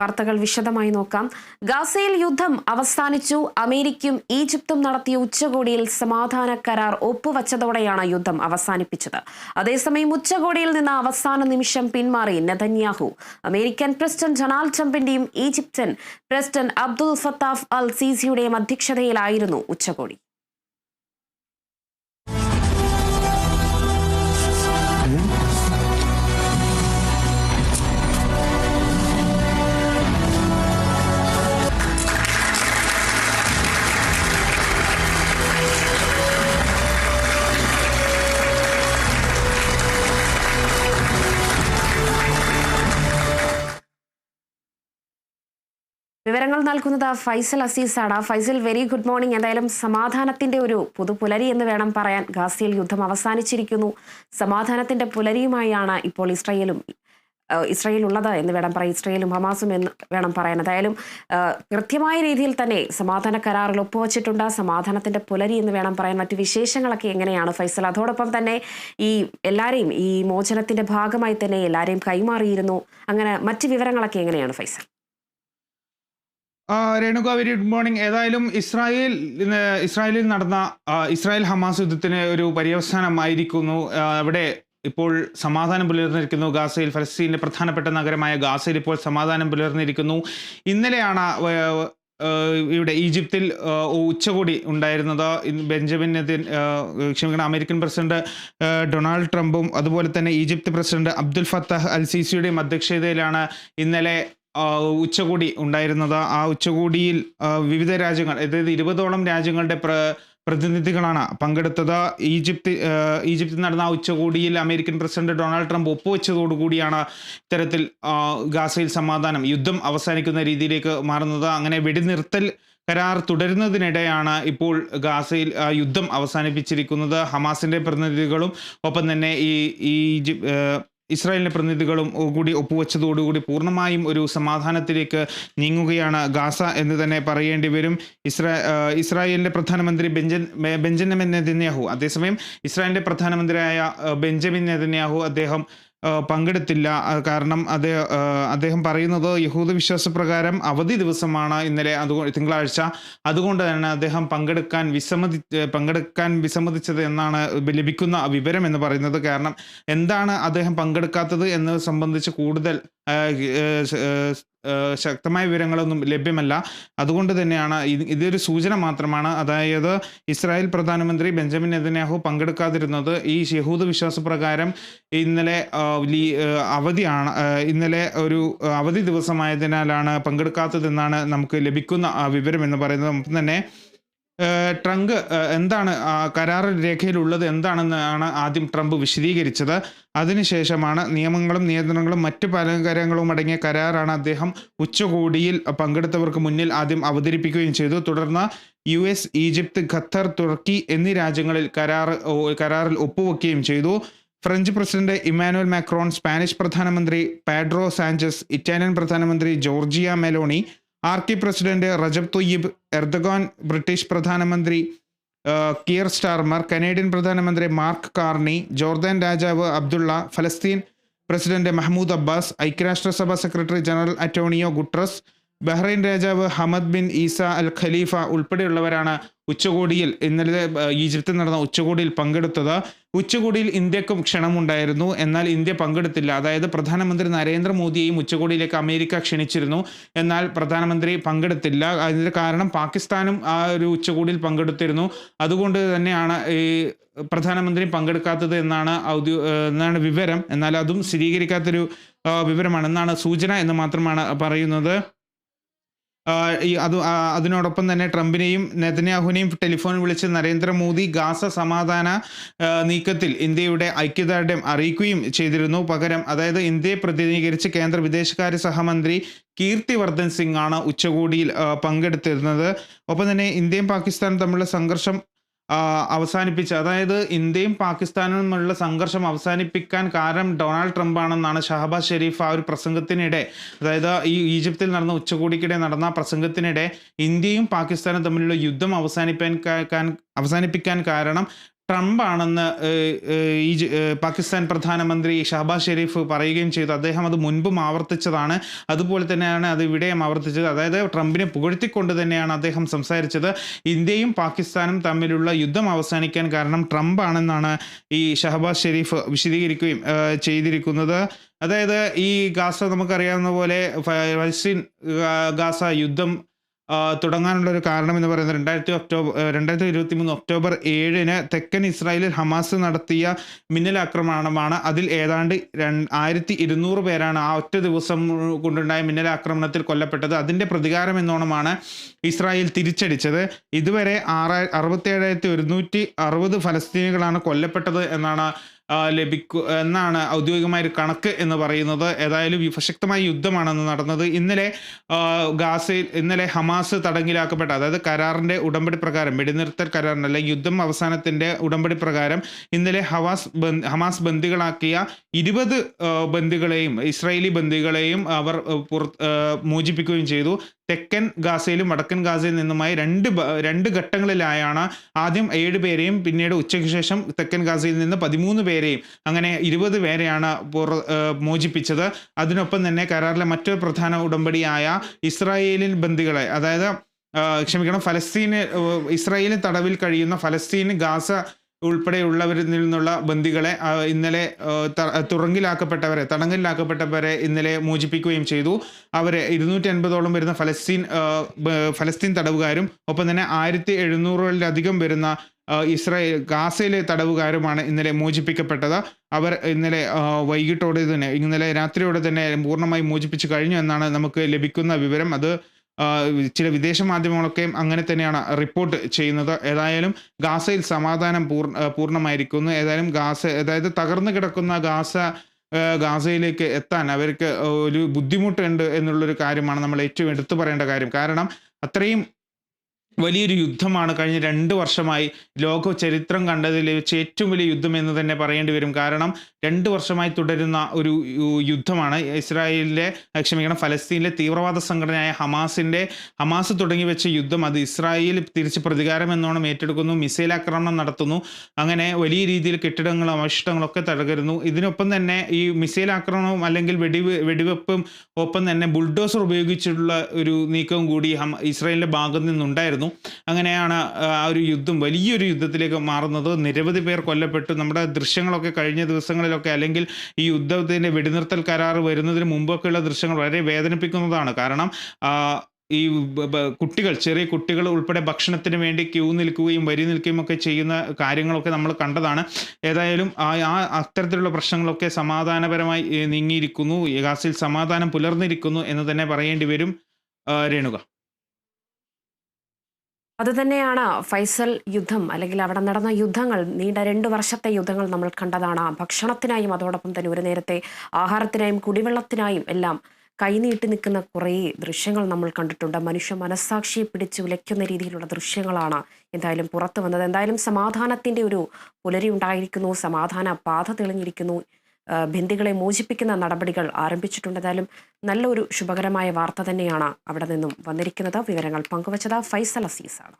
വാർത്തകൾ വിശദമായി നോക്കാം. ഗാസയിൽ യുദ്ധം അവസാനിച്ചു. അമേരിക്കയും ഈജിപ്തും നടത്തിയ ഉച്ചകോടിയിൽ സമാധാന കരാർ ഒപ്പുവച്ചതോടെയാണ് യുദ്ധം അവസാനിപ്പിച്ചത്. അതേസമയം ഉച്ചകോടിയിൽ നിന്ന് അവസാന നിമിഷം പിന്മാറി Netanyahu. American president Donald ട്രംപിന്റെയും Egyptian president Abdul Fattah al സീസിയുടെയും അധ്യക്ഷതയിലായിരുന്നു ഉച്ചകോടി. നൽകുന്നത് ഫൈസൽ അസീസാണ്. ഫൈസൽ വെരി ഗുഡ് മോർണിംഗ് എന്തായാലും സമാധാനത്തിന്റെ ഒരു പുതുപുലരി എന്ന് വേണം പറയാൻ. ഗാസയിൽ യുദ്ധം അവസാനിച്ചിരിക്കുന്നു. സമാധാനത്തിന്റെ പുലരിയുമായാണ് ഇപ്പോൾ ഇസ്രയേലും ഇസ്രയേൽ ഉള്ളത് എന്ന് വേണം പറയാം ഇസ്രയേലും ഹമാസും എന്ന് വേണം പറയാൻ. എന്തായാലും കൃത്യമായ രീതിയിൽ തന്നെ സമാധാന കരാറിൽ ഒപ്പുവച്ചിട്ടുണ്ട്. സമാധാനത്തിന്റെ പുലരി എന്ന് വേണം പറയാൻ മറ്റു വിശേഷങ്ങളൊക്കെ എങ്ങനെയാണ് ഫൈസൽ? അതോടൊപ്പം തന്നെ ഈ എല്ലാവരെയും ഈ മോചനത്തിന്റെ ഭാഗമായി തന്നെ എല്ലാവരെയും കൈമാറിയിരുന്നു. അങ്ങനെ മറ്റു വിവരങ്ങളൊക്കെ എങ്ങനെയാണ് Faisal? Renuka very good morning ഏതായാലും ഇസ്രായേൽ ഇസ്രായേലിൽ നടന്ന ഇസ്രായേൽ ഹമാസ് യുദ്ധത്തിന് ഒരു പര്യവസാനമായിരിക്കുന്നു. അവിടെ ഇപ്പോൾ സമാധാനം പുലർന്നിരിക്കുന്നു ഗാസയിൽ. ഫലസ്തീനിലെ പ്രധാനപ്പെട്ട നഗരമായ ഗാസയിൽ ഇപ്പോൾ സമാധാനം പുലർന്നിരിക്കുന്നു. ഇന്നലെയാണ് ഇവിടെ ഈജിപ്തിൽ ഉച്ചകോടി ഉണ്ടായിരുന്നത്. ബെഞ്ചമിൻ ക്ഷമിക്കണം അമേരിക്കൻ പ്രസിഡന്റ് ഡൊണാൾഡ് ട്രംപും അതുപോലെ തന്നെ Egypt president Abdul Fattah al സീസിയുടെയും അധ്യക്ഷതയിലാണ് ഇന്നലെ ഉച്ചകോടി ഉണ്ടായിരുന്നത്. ആ ഉച്ചകോടിയിൽ വിവിധ രാജ്യങ്ങൾ അതായത് ഇരുപതോളം രാജ്യങ്ങളുടെ പ്ര പ്രതിനിധികളാണ് പങ്കെടുത്തത്. ഈജിപ്ത് ഈജിപ്തിൽ നടന്ന ആ ഉച്ചകോടിയിൽ അമേരിക്കൻ പ്രസിഡന്റ് ഡൊണാൾഡ് ട്രംപ് ഒപ്പുവെച്ചതോടുകൂടിയാണ് ഇത്തരത്തിൽ ഗാസയിൽ സമാധാനം യുദ്ധം അവസാനിക്കുന്ന രീതിയിലേക്ക് മാറുന്നത്. അങ്ങനെ വെടിനിർത്തൽ കരാർ തുടരുന്നതിനിടെയാണ് ഇപ്പോൾ ഗാസയിൽ യുദ്ധം അവസാനിപ്പിച്ചിരിക്കുന്നത്. ഹമാസിന്റെ പ്രതിനിധികളും ഒപ്പം തന്നെ ഈ ഈജിപ് ഇസ്രായേലിന്റെ പ്രതിനിധികളും കൂടി ഒപ്പുവെച്ചതോടുകൂടി പൂർണമായും ഒരു സമാധാനത്തിലേക്ക് നീങ്ങുകയാണ് ഗാസ എന്ന് തന്നെ പറയേണ്ടി വരും. ഇസ്രാ ഇസ്രായേലിന്റെ ഇസ്രായേലിന്റെ പ്രധാനമന്ത്രി ബെഞ്ചൻ ബെഞ്ചമിൻ നെതന്യാഹു അതേസമയം ഇസ്രായേലിന്റെ പ്രധാനമന്ത്രിയായ ബെഞ്ചമിൻ നെതന്യാഹു അദ്ദേഹം പങ്കെടുത്തില്ല. കാരണം അത് അദ്ദേഹം പറയുന്നത് യഹൂദ വിശ്വാസപ്രകാരം അവധി ദിവസമാണ് ഇന്നലെ അതുകൊണ്ട് തിങ്കളാഴ്ച. അതുകൊണ്ട് തന്നെ അദ്ദേഹം പങ്കെടുക്കാൻ വിസമ്മതി പങ്കെടുക്കാൻ വിസമ്മതിച്ചത് എന്നാണ് ലഭിക്കുന്ന വിവരം എന്ന് പറയുന്നത്. കാരണം എന്താണ് അദ്ദേഹം പങ്കെടുക്കാത്തത് എന്നത് സംബന്ധിച്ച് കൂടുതൽ ശക്തമായ വിവരങ്ങളൊന്നും ലഭ്യമല്ല. അതുകൊണ്ട് തന്നെയാണ് ഇതൊരു സൂചന മാത്രമാണ്. അതായത് ഇസ്രായേൽ പ്രധാനമന്ത്രി ബെഞ്ചമിൻ നെതന്യാഹു പങ്കെടുക്കാതിരുന്നത് ഈ യഹൂദ വിശ്വാസപ്രകാരം ഇന്നലെ അവധിയാണ് ഇന്നലെ ഒരു അവധി ദിവസമായതിനാലാണ് പങ്കെടുക്കാത്തതെന്നാണ് നമുക്ക് ലഭിക്കുന്ന വിവരം എന്ന് പറയുന്നത്. ഒപ്പം തന്നെ ട്രംപ് എന്താണ് കരാർ രേഖയിലുള്ളത് എന്താണെന്നാണ് ആദ്യം ട്രംപ് വിശദീകരിച്ചത്. അതിനുശേഷമാണ് നിയമങ്ങളും നിയന്ത്രണങ്ങളും മറ്റ് പല കാര്യങ്ങളും അടങ്ങിയ കരാറാണ് അദ്ദേഹം ഉച്ചകോടിയിൽ പങ്കെടുത്തവർക്ക് മുന്നിൽ ആദ്യം അവതരിപ്പിക്കുകയും ചെയ്തു. തുടർന്ന് U S Egypt Qatar Turkey എന്നീ രാജ്യങ്ങളിൽ കരാർ കരാറിൽ ഒപ്പുവെക്കുകയും ചെയ്തു. French president Emmanuel Macron Spanish പ്രധാനമന്ത്രി പാഡ്രോ സാഞ്ചസ് ഇറ്റാലിയൻ പ്രധാനമന്ത്രി Giorgia Meloni ആർക്കി president Recep Tayyip Erdogan British പ്രധാനമന്ത്രി കിയർ സ്റ്റാർമർ കനേഡിയൻ പ്രധാനമന്ത്രി മാർക്ക് കാർണി ജോർദാൻ രാജാവ് അബ്ദുള്ള ഫലസ്തീൻ പ്രസിഡന്റ് മഹ്മൂദ് അബ്ബാസ് ഐക്യരാഷ്ട്രസഭ secretary general Antonio Guterres Bahrain രാജാവ് Hamad bin Isa al Khalifa ഉൾപ്പെടെയുള്ളവരാണ് ഉച്ചകോടിയിൽ ഇന്നലെ ഈജിപ്തിൽ നടന്ന ഉച്ചകോടിയിൽ പങ്കെടുത്തത്. ഉച്ചകോടിയിൽ ഇന്ത്യക്കും ക്ഷണമുണ്ടായിരുന്നു. എന്നാൽ ഇന്ത്യ പങ്കെടുത്തില്ല. അതായത് പ്രധാനമന്ത്രി നരേന്ദ്രമോദിയെയും ഉച്ചകോടിയിലേക്ക് അമേരിക്ക ക്ഷണിച്ചിരുന്നു. എന്നാൽ പ്രധാനമന്ത്രി പങ്കെടുത്തില്ല. അതിന് കാരണം പാകിസ്ഥാനും ആ ഒരു ഉച്ചകോടിയിൽ പങ്കെടുത്തിരുന്നു. അതുകൊണ്ട് തന്നെയാണ് ഈ പ്രധാനമന്ത്രി പങ്കെടുക്കാത്തത് എന്നാണ് എന്നാണ് വിവരം. എന്നാൽ അതും സ്ഥിരീകരിക്കാത്തൊരു വിവരമാണ്. എന്നാണ് സൂചന എന്ന് മാത്രമാണ് പറയുന്നത്. ഈ അത് അതിനോടൊപ്പം തന്നെ ട്രംപിനെയും നെതന്യാഹുവിനെയും ടെലിഫോൺ വിളിച്ച് നരേന്ദ്രമോദി ഗാസ സമാധാന നീക്കത്തിൽ ഇന്ത്യയുടെ ഐക്യദാർഢ്യം അറിയിക്കുകയും ചെയ്തിരുന്നു. പകരം അതായത് ഇന്ത്യയെ പ്രതിനിധീകരിച്ച് കേന്ദ്ര വിദേശകാര്യ സഹമന്ത്രി കീർത്തി വർദ്ധൻ സിംഗ് ആണ് ഉച്ചകോടിയിൽ പങ്കെടുത്തിരുന്നത്. ഒപ്പം തന്നെ ഇന്ത്യയും പാകിസ്ഥാനും തമ്മിലുള്ള സംഘർഷം അവസാനിപ്പിച്ച് അതായത് ഇന്ത്യയും പാകിസ്ഥാനും തമ്മിലുള്ള സംഘർഷം അവസാനിപ്പിക്കാൻ കാരണം ഡൊണാൾഡ് ട്രംപ് ആണെന്നാണ് ഷഹബാസ് ഷെരീഫ് ആ ഒരു പ്രസംഗത്തിനിടെ അതായത് ഈ ഈജിപ്തിൽ നടന്ന ഉച്ചകോടിക്കിടെ നടന്ന പ്രസംഗത്തിനിടെ ഇന്ത്യയും പാകിസ്ഥാനും തമ്മിലുള്ള യുദ്ധം അവസാനിപ്പിക്കാൻ അവസാനിപ്പിക്കാൻ കാരണം ട്രംപ് ആണെന്ന് ഏഹ്, ഏഹ്, ഈ പാകിസ്ഥാൻ പ്രധാനമന്ത്രി ഷഹബാസ് ഷെരീഫ് പറയുകയും ചെയ്തു. അദ്ദേഹം അത് മുൻപും ആവർത്തിച്ചതാണ്. അതുപോലെ തന്നെയാണ് അത് ഇവിടെയും ആവർത്തിച്ചത്. അതായത് ട്രംപിനെ പുകഴ്ത്തിക്കൊണ്ട് തന്നെയാണ് അദ്ദേഹം സംസാരിച്ചത്. ഇന്ത്യയും പാകിസ്ഥാനും തമ്മിലുള്ള യുദ്ധം അവസാനിക്കാൻ കാരണം ട്രംപ് ആണെന്നാണ് ഈ ഷഹബാസ് ഷെരീഫ് വിശദീകരിക്കുകയും ചെയ്തിരിക്കുന്നത്. അതായത് ഈ ഗാസ നമുക്കറിയാവുന്ന പോലെ ഫലസ്തീൻ ഗാസ യുദ്ധം തുടങ്ങാനുള്ള ഒരു കാരണം എന്ന് പറയുന്നത് രണ്ടായിരത്തി ഒക്ടോബർ രണ്ടായിരത്തി ഇരുപത്തി മൂന്ന് ഒക്ടോബർ ഏഴിന് തെക്കൻ ഇസ്രായേലിൽ ഹമാസ് നടത്തിയ മിന്നലാക്രമണമാണ് അതിൽ ഏതാണ്ട് ആയിരത്തി ഇരുന്നൂറ് പേരാണ് ആ ഒറ്റ ദിവസം കൊണ്ടുണ്ടായ മിന്നലാക്രമണത്തിൽ കൊല്ലപ്പെട്ടത്. അതിന്റെ പ്രതികാരം എന്നോണമാണ് ഇസ്രായേൽ തിരിച്ചടിച്ചത്. ഇതുവരെ ആറായി അറുപത്തി ഏഴായിരത്തി ഒരുന്നൂറ്റി അറുപത് ഫലസ്തീനികളാണ് കൊല്ലപ്പെട്ടത് എന്നാണ് ലഭിക്കു എന്നാണ് ഔദ്യോഗികമായ ഒരു കണക്ക് എന്ന് പറയുന്നത്. ഏതായാലും വിഫശക്തമായ യുദ്ധമാണെന്ന് നടന്നത്. ഇന്നലെ ഗാസയിൽ ഇന്നലെ ഹമാസ് തടങ്കിലാക്കപ്പെട്ട അതായത് കരാറിന്റെ ഉടമ്പടി പ്രകാരം വെടിനിർത്തൽ കരാറിന് അല്ലെങ്കിൽ യുദ്ധം അവസാനത്തിന്റെ ഉടമ്പടി പ്രകാരം ഇന്നലെ ഹവാസ് ഹമാസ് ബന്ദികളാക്കിയ ഇരുപത് ബന്ദികളെയും ഇസ്രായേലി ബന്ദികളെയും അവർ മോചിപ്പിക്കുകയും ചെയ്തു. തെക്കൻ ഗാസയിലും വടക്കൻ ഗാസയിൽ നിന്നുമായി രണ്ട് രണ്ട് ഘട്ടങ്ങളിലായാണ് ആദ്യം ഏഴ് പേരെയും പിന്നീട് ഉച്ചയ്ക്ക് ശേഷം തെക്കൻ ഗാസയിൽ നിന്ന് പതിമൂന്ന് പേരെയും അങ്ങനെ ഇരുപത് പേരെയാണ് മോചിപ്പിച്ചത്. അതിനൊപ്പം തന്നെ കരാറിലെ മറ്റൊരു പ്രധാന ഉടമ്പടിയായ ഇസ്രായേലിൽ ബന്ദികളെ അതായത് ക്ഷമിക്കണം ഫലസ്തീന് ഇസ്രായേലിൽ തടവിൽ കഴിയുന്ന ഫലസ്തീന് ഗാസ ഉൾപ്പെടെയുള്ളവരിൽ നിന്നുള്ള ബന്ദികളെ ഇന്നലെ തുറങ്കിലാക്കപ്പെട്ടവരെ തടങ്കലിലാക്കപ്പെട്ടവരെ ഇന്നലെ മോചിപ്പിക്കുകയും ചെയ്തു. അവരെ ഇരുന്നൂറ്റി അൻപതോളം വരുന്ന ഫലസ്തീൻ ഫലസ്തീൻ തടവുകാരും ഒപ്പം തന്നെ ആയിരത്തി എഴുന്നൂറിലധികം വരുന്ന ഇസ്രായേൽ ഗാസയിലെ തടവുകാരുമാണ് ഇന്നലെ മോചിപ്പിക്കപ്പെട്ടത്. അവർ ഇന്നലെ വൈകിട്ടോടെ തന്നെ ഇന്നലെ രാത്രിയോടെ തന്നെ പൂർണമായി മോചിപ്പിച്ചു കഴിഞ്ഞു എന്നാണ് നമുക്ക് ലഭിക്കുന്ന വിവരം. അത് ചില വിദേശ മാധ്യമങ്ങളൊക്കെയും അങ്ങനെ തന്നെയാണ് റിപ്പോർട്ട് ചെയ്യുന്നത്. ഏതായാലും ഗാസയിൽ സമാധാനം പൂർണ പൂർണമായിരിക്കുന്നു. ഏതായാലും ഗാസ അതായത് തകർന്നു കിടക്കുന്ന ഗാസ ഗാസയിലേക്ക് എത്താൻ അവർക്ക് ഒരു ബുദ്ധിമുട്ടുണ്ട് എന്നുള്ളൊരു കാര്യമാണ് നമ്മൾ ഏറ്റവും എടുത്തു പറയേണ്ട കാര്യം. കാരണം അത്രയും വലിയൊരു യുദ്ധമാണ് കഴിഞ്ഞ രണ്ട് വർഷമായി ലോക ചരിത്രം കണ്ടതിൽ വെച്ച് ഏറ്റവും വലിയ യുദ്ധം എന്ന് തന്നെ പറയേണ്ടി വരും. കാരണം രണ്ട് വർഷമായി തുടരുന്ന ഒരു യുദ്ധമാണ്. ഇസ്രായേലിലെ ക്ഷമിക്കണം ഫലസ്തീനിലെ തീവ്രവാദ സംഘടനയായ ഹമാസിന്റെ ഹമാസ് തുടങ്ങി വെച്ച യുദ്ധം അത് ഇസ്രായേൽ തിരിച്ച് പ്രതികാരം എന്നോണം ഏറ്റെടുക്കുന്നു മിസൈൽ ആക്രമണം നടത്തുന്നു അങ്ങനെ വലിയ രീതിയിൽ കെട്ടിടങ്ങളും അവശിഷ്ടങ്ങളൊക്കെ തകരുന്നു. ഇതിനൊപ്പം തന്നെ ഈ മിസൈൽ ആക്രമണവും അല്ലെങ്കിൽ വെടിവ് വെടിവെപ്പും ഒപ്പം തന്നെ ബുൾഡോസർ ഉപയോഗിച്ചിട്ടുള്ള ഒരു നീക്കവും കൂടി ഹം ഇസ്രായേലിന്റെ ഭാഗത്ത് നിന്നുണ്ടായിരുന്നു. അങ്ങനെയാണ് ആ ഒരു യുദ്ധം വലിയൊരു യുദ്ധത്തിലേക്ക് മാറുന്നത്. നിരവധി പേർ കൊല്ലപ്പെട്ടു. നമ്മുടെ ദൃശ്യങ്ങളൊക്കെ കഴിഞ്ഞ ദിവസങ്ങളിലൊക്കെ അല്ലെങ്കിൽ ഈ യുദ്ധത്തിന്റെ വെടിനിർത്തൽ കരാർ വരുന്നതിന് മുമ്പൊക്കെയുള്ള ദൃശ്യങ്ങൾ വളരെ വേദനിപ്പിക്കുന്നതാണ്. കാരണം ഈ കുട്ടികൾ ചെറിയ കുട്ടികൾ ഉൾപ്പെടെ ഭക്ഷണത്തിന് വേണ്ടി ക്യൂ നിൽക്കുകയും വരി നിൽക്കുകയും ഒക്കെ ചെയ്യുന്ന കാര്യങ്ങളൊക്കെ നമ്മൾ കണ്ടതാണ്. ഏതായാലും ആ ആ അത്തരത്തിലുള്ള പ്രശ്നങ്ങളൊക്കെ സമാധാനപരമായി നീങ്ങിയിരിക്കുന്നു. ഗാസിൽ സമാധാനം പുലർന്നിരിക്കുന്നു എന്ന് തന്നെ പറയേണ്ടി വരും രേണുക. അതുതന്നെയാണ് ഫൈസൽ യുദ്ധം അല്ലെങ്കിൽ അവിടെ നടന്ന യുദ്ധങ്ങൾ നീണ്ട രണ്ട് വർഷത്തെ യുദ്ധങ്ങൾ നമ്മൾ കണ്ടതാണ്. ഭക്ഷണത്തിനായും അതോടൊപ്പം തന്നെ ഒരു നേരത്തെ ആഹാരത്തിനായും കുടിവെള്ളത്തിനായും എല്ലാം കൈനീട്ടി നിൽക്കുന്ന കുറേ ദൃശ്യങ്ങൾ നമ്മൾ കണ്ടിട്ടുണ്ട്. മനുഷ്യ മനസ്സാക്ഷിയെ പിടിച്ച് ഉലയ്ക്കുന്ന രീതിയിലുള്ള ദൃശ്യങ്ങളാണ് എന്തായാലും പുറത്തു വന്നത്. എന്തായാലും സമാധാനത്തിന്റെ ഒരു പുലരി ഉണ്ടായിരിക്കുന്നു സമാധാന പാത തെളിഞ്ഞിരിക്കുന്നു. ബന്ദികളെ മോചിപ്പിക്കുന്ന നടപടികൾ ആരംഭിച്ചിട്ടുണ്ട് എന്തായാലും നല്ലൊരു ശുഭകരമായ വാർത്ത തന്നെയാണ് അവിടെ നിന്നും വന്നിരിക്കുന്നത്. വിവരങ്ങൾ പങ്കുവച്ചത് ഫൈസൽ അസീസാണ്.